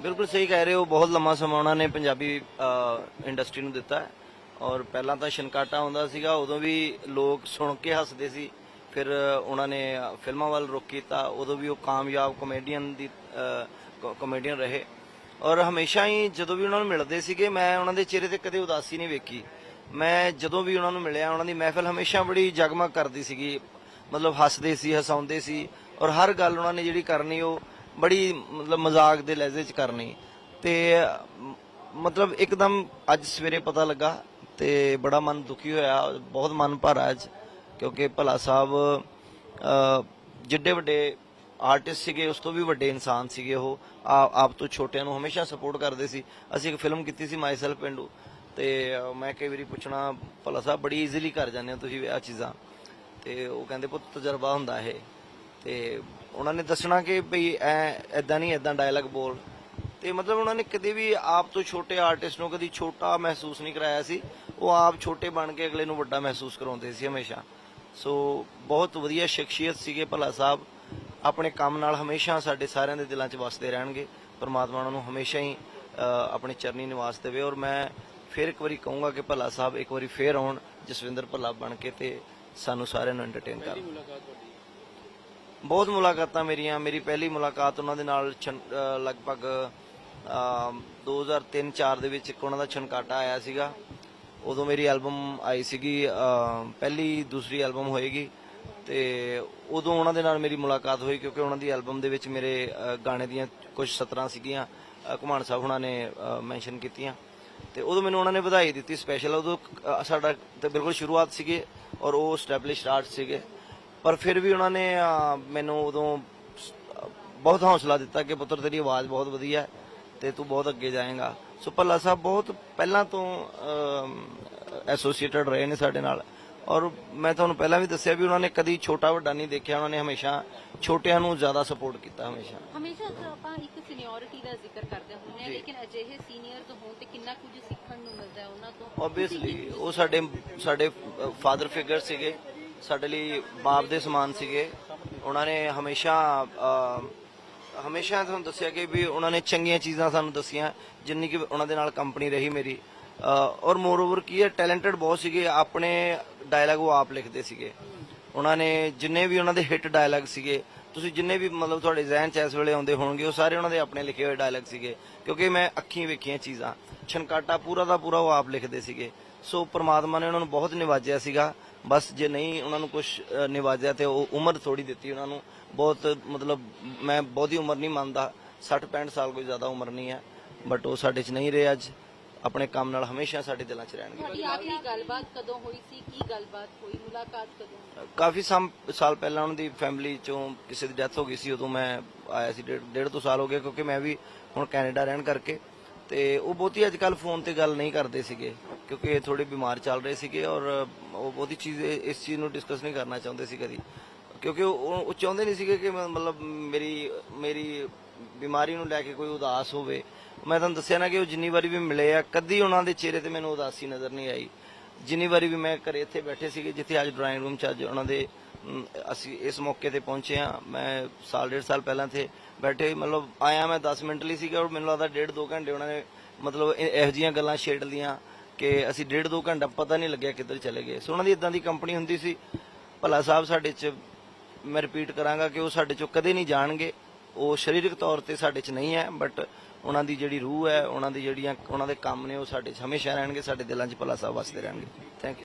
ਬਿਲਕੁਲ ਸਹੀ ਕਹਿ ਰਹੇ ਹੋ, ਬਹੁਤ ਲੰਮਾ ਸਮਾਂ ਉਹਨਾਂ ਨੇ ਪੰਜਾਬੀ ਇੰਡਸਟਰੀ ਨੂੰ ਦਿੱਤਾ ਹੈ। ਔਰ ਪਹਿਲਾਂ ਤਾਂ ਸ਼ਨਕਾਟਾ ਆਉਂਦਾ ਸੀਗਾ, ਉਦੋਂ ਵੀ ਲੋਕ ਸੁਣ ਕੇ ਹੱਸਦੇ ਸੀ। ਫਿਰ ਉਹਨਾਂ ਨੇ ਫਿਲਮਾਂ ਵੱਲ ਰੁਖ ਕੀਤਾ, ਉਦੋਂ ਵੀ ਉਹ ਕਾਮਯਾਬ ਕਮੇਡੀਅਨ ਦੀ ਕਮੇਡੀਅਨ ਰਹੇ। ਔਰ ਹਮੇਸ਼ਾ ਹੀ ਜਦੋਂ ਵੀ ਉਹਨਾਂ ਨੂੰ ਮਿਲਦੇ ਸੀਗੇ, ਮੈਂ ਉਹਨਾਂ ਦੇ ਚਿਹਰੇ ਤੇ ਕਦੇ ਉਦਾਸੀ ਨਹੀਂ ਵੇਖੀ। ਮੈਂ ਜਦੋਂ ਵੀ ਉਹਨਾਂ ਨੂੰ ਮਿਲਿਆ, ਉਹਨਾਂ ਦੀ ਮਹਿਫਲ ਹਮੇਸ਼ਾ ਬੜੀ ਜਗਮਗ ਕਰਦੀ ਸੀਗੀ। ਮਤਲਬ ਹੱਸਦੇ ਸੀ, ਹਸਾਉਂਦੇ ਸੀ। ਔਰ ਹਰ ਗੱਲ ਉਹਨਾਂ ਨੇ ਜਿਹੜੀ ਕਰਨੀ, ਉਹ ਬੜੀ ਮਤਲਬ ਮਜ਼ਾਕ ਦੇ ਲਹਿਜੇ 'ਚ ਕਰਨੀ। ਤੇ ਮਤਲਬ ਇੱਕਦਮ ਅੱਜ ਸਵੇਰੇ ਪਤਾ ਲੱਗਾ ਤੇ ਬੜਾ ਮਨ ਦੁਖੀ ਹੋਇਆ ਬਹੁਤ ਮਨ ਭਰਾ ਅੱਜ ਕਿਉਂਕਿ ਭਲਾ ਸਾਹਿਬ ਅ, ਜਿੱਡੇ ਵੱਡੇ ਆਰਟਿਸਟ ਸੀਗੇ ਉਸ ਤੋਂ ਵੀ ਵੱਡੇ ਇਨਸਾਨ ਸੀਗੇ ਉਹ। ਆਪ ਤੋਂ ਛੋਟਿਆਂ ਨੂੰ ਹਮੇਸ਼ਾ ਸਪੋਰਟ ਕਰਦੇ ਸੀ। ਅਸੀਂ ਇੱਕ ਫਿਲਮ ਕੀਤੀ ਸੀ ਮਾਈਸੈਲਫ ਪਿੰਡੂ ਤੇ ਮੈਂ ਕਈ ਵਾਰੀ ਪੁੱਛਣਾ ਭਲਾ ਸਾਹਿਬ ਬੜੀ ਈਜ਼ੀਲੀ ਕਰ ਜਾਂਦੇ ਹੋ ਤੁਸੀਂ ਇਹ ਚੀਜ਼ਾਂ। ਤੇ ਉਹ ਕਹਿੰਦੇ ਪੁੱਤ ਤਜਰਬਾ ਹੁੰਦਾ ਇਹ। ਤੇ ਉਹਨਾਂ ਨੇ ਦੱਸਣਾ ਕਿ ਭਈ ਐ ਐਦਾਂ ਨਹੀਂ ਐਦਾਂ ਡਾਇਲੌਗ ਬੋਲ। ਤੇ ਮਤਲਬ ਉਹਨਾਂ ਨੇ ਕਦੇ ਵੀ ਆਪ ਤੋਂ ਛੋਟੇ ਆਰਟਿਸਟ ਨੂੰ ਕਦੀ ਛੋਟਾ ਮਹਿਸੂਸ ਨਹੀਂ ਕਰਾਇਆ ਸੀ। ਉਹ ਆਪ ਛੋਟੇ ਬਣ ਕੇ ਅਗਲੇ ਨੂੰ ਵੱਡਾ ਮਹਿਸੂਸ ਕਰਾਉਂਦੇ ਸੀ ਹਮੇਸ਼ਾ। ਸੋ ਬਹੁਤ ਵਧੀਆ ਸ਼ਖਸੀਅਤ ਸੀਗੇ ਭਲਾ ਸਾਹਿਬ। ਆਪਣੇ ਕੰਮ ਨਾਲ ਹਮੇਸ਼ਾ ਸਾਡੇ ਸਾਰਿਆਂ ਦੇ ਦਿਲਾਂ 'ਚ ਵਸਦੇ ਰਹਿਣਗੇ। ਪਰਮਾਤਮਾ ਉਹਨਾਂ ਨੂੰ ਹਮੇਸ਼ਾ ਹੀ ਅ, ਆਪਣੇ ਚਰਨੀ ਨਿਵਾਸ ਦੇਵੇ। ਔਰ ਮੈਂ ਫਿਰ ਇੱਕ ਵਾਰੀ ਕਹੂੰਗਾ ਕਿ ਭਲਾ ਸਾਹਿਬ ਇੱਕ ਵਾਰੀ ਫੇਰ ਆਉਣ ਜਸਵਿੰਦਰ ਭੱਲਾ ਬਣ ਕੇ ਤੇ ਸਾਨੂੰ ਸਾਰਿਆਂ ਨੂੰ ਐਂਟਰਟੇਨ ਕਰਨ। ਬਹੁਤ ਮੁਲਾਕਾਤਾਂ ਮੇਰੀਆਂ। ਮੇਰੀ ਪਹਿਲੀ ਮੁਲਾਕਾਤ ਉਹਨਾਂ ਦੇ ਨਾਲ ਛਨ- ਅ, ਲਗਭਗ 2003-4 ਦੇ ਵਿੱਚ ਇੱਕ ਉਹਨਾਂ ਦਾ ਛਨਕਾਟਾ ਆਇਆ ਸੀਗਾ। ਉਦੋਂ ਮੇਰੀ ਐਲਬਮ ਆਈ ਸੀਗੀ ਪਹਿਲੀ ਦੂਸਰੀ ਐਲਬਮ ਹੋਏਗੀ। ਤੇ ਉਦੋਂ ਉਹਨਾਂ ਦੇ ਨਾਲ ਮੇਰੀ ਮੁਲਾਕਾਤ ਹੋਈ ਕਿਉਂਕਿ ਉਹਨਾਂ ਦੀ ਐਲਬਮ ਦੇ ਵਿੱਚ ਮੇਰੇ ਗਾਣੇ ਦੀਆਂ ਕੁਝ ਸਤਰਾਂ ਸੀਗੀਆਂ ਅ, ਘੁਮਾਣ ਸਾਹਿਬ ਉਹਨਾਂ ਨੇ ਮੈਂਸ਼ਨ ਕੀਤੀਆਂ। ਤੇ ਉਦੋਂ ਮੈਨੂੰ ਉਹਨਾਂ ਨੇ ਵਧਾਈ ਦਿੱਤੀ ਸਪੈਸ਼ਲ ਉਦੋਂ ਸਾਡਾ ਤੇ ਬਿਲਕੁਲ ਸ਼ੁਰੂਆਤ ਸੀਗੇ ਔਰ ਉਹ ਸਟੈਬਲਿਸ਼ਡ ਆਰਟ ਸੀਗੇ। ਪਰ ਫਿਰ ਵੀ ਉਹਨਾਂ ਨੇ ਮੈਨੂੰ ਉਦੋਂ ਸ- ਬਹੁਤ ਹੌਸਲਾ ਦਿੱਤਾ ਕਿ ਪੁੱਤਰ ਤੇਰੀ ਆਵਾਜ਼ ਬਹੁਤ ਵਧੀਆ ਹੈ ਤੇ ਤੂੰ ਬਹੁਤ ਅੱਗੇ ਜਾਏਗਾ। ਸੋ ਭੱਲਾ ਸਾਹਿਬ ਬਹੁਤ ਪਹਿਲਾਂ ਤੋਂ ਐਸੋਸੀਏਟਡ ਰਹੇ ਨੇ ਸਾਡੇ ਨਾਲ। ਔਰ ਮੈਂ ਤੁਹਾਨੂੰ ਪਹਿਲਾਂ ਵੀ ਦੱਸਿਆ ਵੀ ਉਹਨਾਂ ਨੇ ਕਦੀ ਛੋਟਾ ਵੱਡਾ ਨਹੀਂ ਦੇਖਿਆ ਉਹਨਾਂ ਨੇ ਹਮੇਸ਼ਾ ਛੋਟਿਆਂ ਨੂੰ ਜ਼ਿਆਦਾ ਸਪੋਰਟ ਕੀਤਾ ਹਮੇਸ਼ਾ। ਹਮੇਸ਼ਾ ਆਪਾਂ ਇੱਕ ਸੀਨੀਅਰਿਟੀ ਦਾ ਜ਼ਿਕਰ ਕਰਦੇ ਹੁੰਦੇ ਹਾਂ ਲੇਕਿਨ ਅਜਿਹੇ ਸੀਨੀਅਰਸ ਹੋਣ ਤੇ ਕਿੰਨਾ ਕੁਝ ਸਿੱਖਣ ਨੂੰ ਮਿਲਦਾ ਹੈ ਉਹਨਾਂ ਤੋਂ। ਆਬਵੀਅਸਲੀ ਉਹ ਸਾਡੇ ਸਾਡੇ ਫਾਦਰ ਫਿਗਰ ਸੀਗੇ। ਸਾਡੇ ਲਈ ਬਾਪ ਦੇ ਸਮਾਨ ਸੀਗੇ। ਉਹਨਾਂ ਨੇ ਹਮੇਸ਼ਾ ਹਮੇਸ਼ਾ ਤੁਹਾਨੂੰ ਦੱਸਿਆ ਕਿ ਵੀ ਉਹਨਾਂ ਨੇ ਚੰਗੀਆਂ ਚੀਜ਼ਾਂ ਸਾਨੂੰ ਦੱਸੀਆਂ, ਜਿੰਨੀ ਕਿ ਉਹਨਾਂ ਦੇ ਨਾਲ ਕੰਪਨੀ ਰਹੀ ਮੇਰੀ। ਔਰ ਮੋਰ ਓਵਰ ਕੀ ਹੈ ਟੈਲੈਂਟਡ ਬਹੁਤ ਸੀਗੇ, ਆਪਣੇ ਡਾਇਲੌਗ ਉਹ ਆਪ ਲਿਖਦੇ ਸੀਗੇ। ਉਹਨਾਂ ਨੇ ਜਿੰਨੇ ਵੀ ਉਹਨਾਂ ਦੇ ਹਿੱਟ ਡਾਇਲੌਗ ਸੀਗੇ, ਤੁਸੀਂ ਜਿੰਨੇ ਵੀ ਮਤਲਬ ਤੁਹਾਡੇ ਜ਼ਿਹਨ 'ਚ ਇਸ ਵੇਲੇ ਆਉਂਦੇ ਹੋਣਗੇ, ਉਹ ਸਾਰੇ ਉਹਨਾਂ ਦੇ ਆਪਣੇ ਲਿਖੇ ਹੋਏ ਡਾਇਲੌਗ ਸੀਗੇ, ਕਿਉਂਕਿ ਮੈਂ ਅੱਖੀਂ ਵੇਖੀਆਂ ਚੀਜ਼ਾਂ। ਛਨਕਾਟਾ ਪੂਰਾ ਦਾ ਪੂਰਾ ਉਹ ਆਪ ਲਿਖਦੇ ਸੀਗੇ। ਸੋ ਪ੍ਰਮਾਤਮਾ ਨੇ ਉਹਨਾਂ ਨੂੰ ਬਹੁਤ ਨਿਵਾਜਿਆ ਸੀਗਾ। ਬਸ ਜੇ ਨਹੀਂ ਉਹਨਾਂ ਨੂੰ ਕੁਝ ਨਿਵਾਜਿਆ ਤੇ ਉਹ ਉਮਰ ਥੋੜੀ ਦਿੱਤੀ ਉਹਨਾਂ ਨੂੰ। ਬਹੁਤ ਮਤਲਬ ਮੈਂ ਬਹੁਤੀ ਉਮਰ ਨਹੀਂ ਮੰਨਦਾ। 60 65 ਸਾਲ ਕੋਈ ਜ਼ਿਆਦਾ ਉਮਰ ਨਹੀਂ ਹੈ। ਬਟ ਉਹ ਸਾਡੇ 'ਚ ਨਹੀਂ ਰਹੇ ਅੱਜ। ਆਪਣੇ ਕੰਮ ਨਾਲ ਹਮੇਸ਼ਾ ਸਾਡੇ ਦਿਲਾਂ 'ਚ ਰਹਿਣਗੇ। ਤੁਹਾਡੀ ਆਖਰੀ ਗੱਲਬਾਤ ਕਦੋਂ ਹੋਈ ਸੀ? ਕੀ ਗੱਲਬਾਤ ਹੋਈ? ਮੁਲਾਕਾਤ ਕਦੋਂ ਕਾਫੀ ਸਾਲ ਪਹਿਲਾਂ ਉਹਨਾਂ ਦੀ ਫੈਮਿਲੀ ਚੋਂ ਕਿਸੇ ਦੀ ਡੈਥ ਹੋ ਗਈ ਸੀ ਉਦੋਂ ਮੈਂ ਆਇਆ ਸੀ ਡੇਢ ਤੋਂ ਸਾਲ ਹੋ ਗਏ ਕਿਉਂਕਿ ਮੈਂ ਵੀ ਹੁਣ ਕੈਨੇਡਾ ਰਹਿਣ ਕਰਕੇ। ਤੇ ਉਹ ਬਹੁਤੀ ਅੱਜ ਕੱਲ ਫੋਨ ਤੇ ਗੱਲ ਨਹੀਂ ਕਰਦੇ ਸੀਗੇ, ਕਿਉਂਕਿ ਇਹ ਥੋੜੇ ਬਿਮਾਰ ਚੱਲ ਰਹੇ ਸੀਗੇ ਔਰ ਉਹ ਬਹੁਤੀ ਚੀਜ਼ ਇਸ ਚੀਜ਼ ਨੂੰ ਡਿਸਕਸ ਨਹੀਂ ਕਰਨਾ ਚਾਹੁੰਦੇ ਸੀ ਕਦੀ। ਕਿਉਂਕਿ ਉਹ ਚਾਹੁੰਦੇ ਨਹੀਂ ਸੀਗੇ ਕਿ ਮਤਲਬ ਮੇਰੀ ਮੇਰੀ ਬਿਮਾਰੀ ਨੂੰ ਲੈ ਕੇ ਕੋਈ ਉਦਾਸ ਹੋਵੇ। ਮੈਂ ਤੁਹਾਨੂੰ ਦੱਸਿਆ ਨਾ ਕਿ ਉਹ ਜਿੰਨੀ ਵਾਰੀ ਵੀ ਮਿਲੇ ਆ, ਕਦੀ ਉਹਨਾਂ ਦੇ ਚਿਹਰੇ ਤੇ ਮੈਨੂੰ ਉਦਾਸੀ ਨਜ਼ਰ ਨਹੀਂ ਆਈ। ਜਿੰਨੀ ਵਾਰੀ ਵੀ ਮੈਂ ਘਰੇ ਇੱਥੇ ਬੈਠੇ ਸੀਗੇ, ਜਿੱਥੇ ਅੱਜ ਡਰਾਇੰਗ ਰੂਮ 'ਚ ਅੱਜ ਉਹਨਾਂ ਦੇ ਅਸੀਂ ਇਸ ਮੌਕੇ ਤੇ ਪਹੁੰਚੇ ਆ ਮੈਂ ਸਾਲ, ਡੇਢ ਸਾਲ ਪਹਿਲਾਂ ਤੇ ਬੈਠੇ ਮਤਲਬ ਆਇਆ ਮੈਂ 10 ਮਿੰਟ ਲਈ ਸੀਗਾ ਔਰ ਮੈਨੂੰ ਲੱਗਦਾ ਡੇਢ ਦੋ ਘੰਟੇ ਉਹਨਾਂ ਨੇ ਮਤਲਬ ਇਹ- ਇਹੋ ਜੀਆਂ ਗੱਲਾਂ ਛੇੜ ਲੀਆਂ ਕਿ ਅਸੀਂ ਡੇਢ ਦੋ ਘੰਟਾ ਪਤਾ ਨਹੀਂ ਲੱਗਿਆ ਕਿੱਧਰ ਚਲੇ ਗਏ। ਸੋ ਉਹਨਾਂ ਦੀ ਇਦਾਂ ਦੀ ਕੰਪਨੀ ਹੁੰਦੀ ਸੀ, ਭਲਾ ਸਾਹਿਬ ਸਾਡੇ 'ਚ, ਮੈਂ ਰਿਪੀਟ ਕਰਾਂਗਾ ਕਿ ਉਹ ਸਾਡੇ 'ਚੋਂ ਕਦੇ ਨਹੀਂ ਜਾਣਗੇ। ਉਹ ਸਰੀਰਕ ਤੌਰ ਤੇ ਸਾਡੇ 'ਚ ਨਹੀਂ ਹੈ ਬਟ ਉਹਨਾਂ ਦੀ ਜਿਹੜੀ ਰੂਹ ਹੈ, ਉਹਨਾਂ ਦੀ ਜਿਹੜੀਆਂ, ਉਹਨਾਂ ਦੇ ਕੰਮ ਨੇ, ਉਹ ਸਾਡੇ 'ਚ ਹਮੇਸ਼ਾ ਰਹਿਣਗੇ, ਸਾਡੇ ਦਿਲਾਂ 'ਚ ਭਲਾ ਸਾਹਿਬ ਵਸਦੇ ਰਹਿਣਗੇ। Thank you